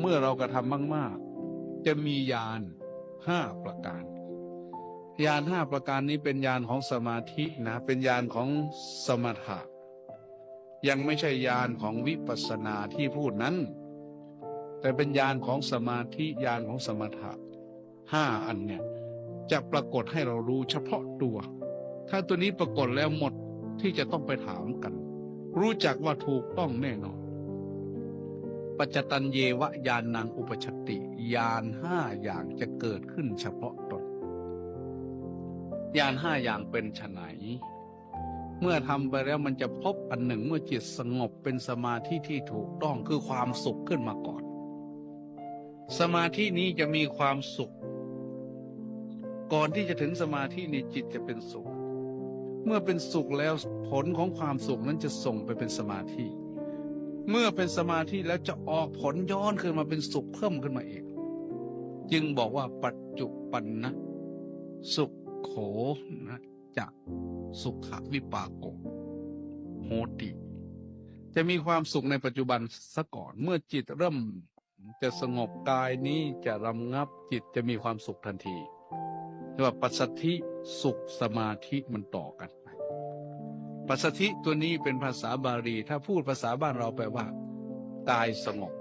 เมื่อเรากระทำมาก ๆ จะมียานห้าประการ ยานห้าประการนี้เป็นยานของสมาธินะ เป็นยานของสมถะ ยังไม่ใช่ยานของวิปัสสนาที่พูดนั้น แต่เป็นยานของสมาธิยานของสมถะห้าอันเนี่ยจะปรากฏให้เรารู้เฉพาะตัว ถ้าตัวนี้ปรากฏแล้วหมดที่จะต้องไปถามกัน รู้จักว่าถูกต้องแน่นอน ปัจจตันเยวะยานนางอุปชติยานห้าอย่างจะเกิดขึ้นเฉพาะตนยานห้าอย่างเป็นไฉนเมื่อทำไปแล้วมันจะพบอันหนึ่งเมื่อจิตสงบเป็นสมาธิที่ถูกต้องคือความสุขขึ้นมาก่อน สมาธินี้จะมีความสุข ก่อนที่จะถึงสมาธิในจิตจะเป็นสุข เมื่อเป็นสุขแล้วผลของความสุขนั้นจะส่งไปเป็นสมาธิ เมื่อเป็นสมาธิแล้วจะออกผลย้อนขึ้นมาเป็นสุขเพิ่มขึ้นมาเองจึงบอกว่าปัจจุปันนะสุขโขนะจะสุขวิปากโกโหติ จะมีความสุขในปัจจุบันซะก่อน เมื่อจิตเริ่มจะสงบกายนี้จะรำงับจิตจะมีความสุขทันทีเรียกว่าปัสสธิสุขสมาธิมันต่อกัน ปัสสัทธิตัวนี้เป็นภาษาบาลี ถ้าพูดภาษาบ้านเราแปลว่ากายสงบ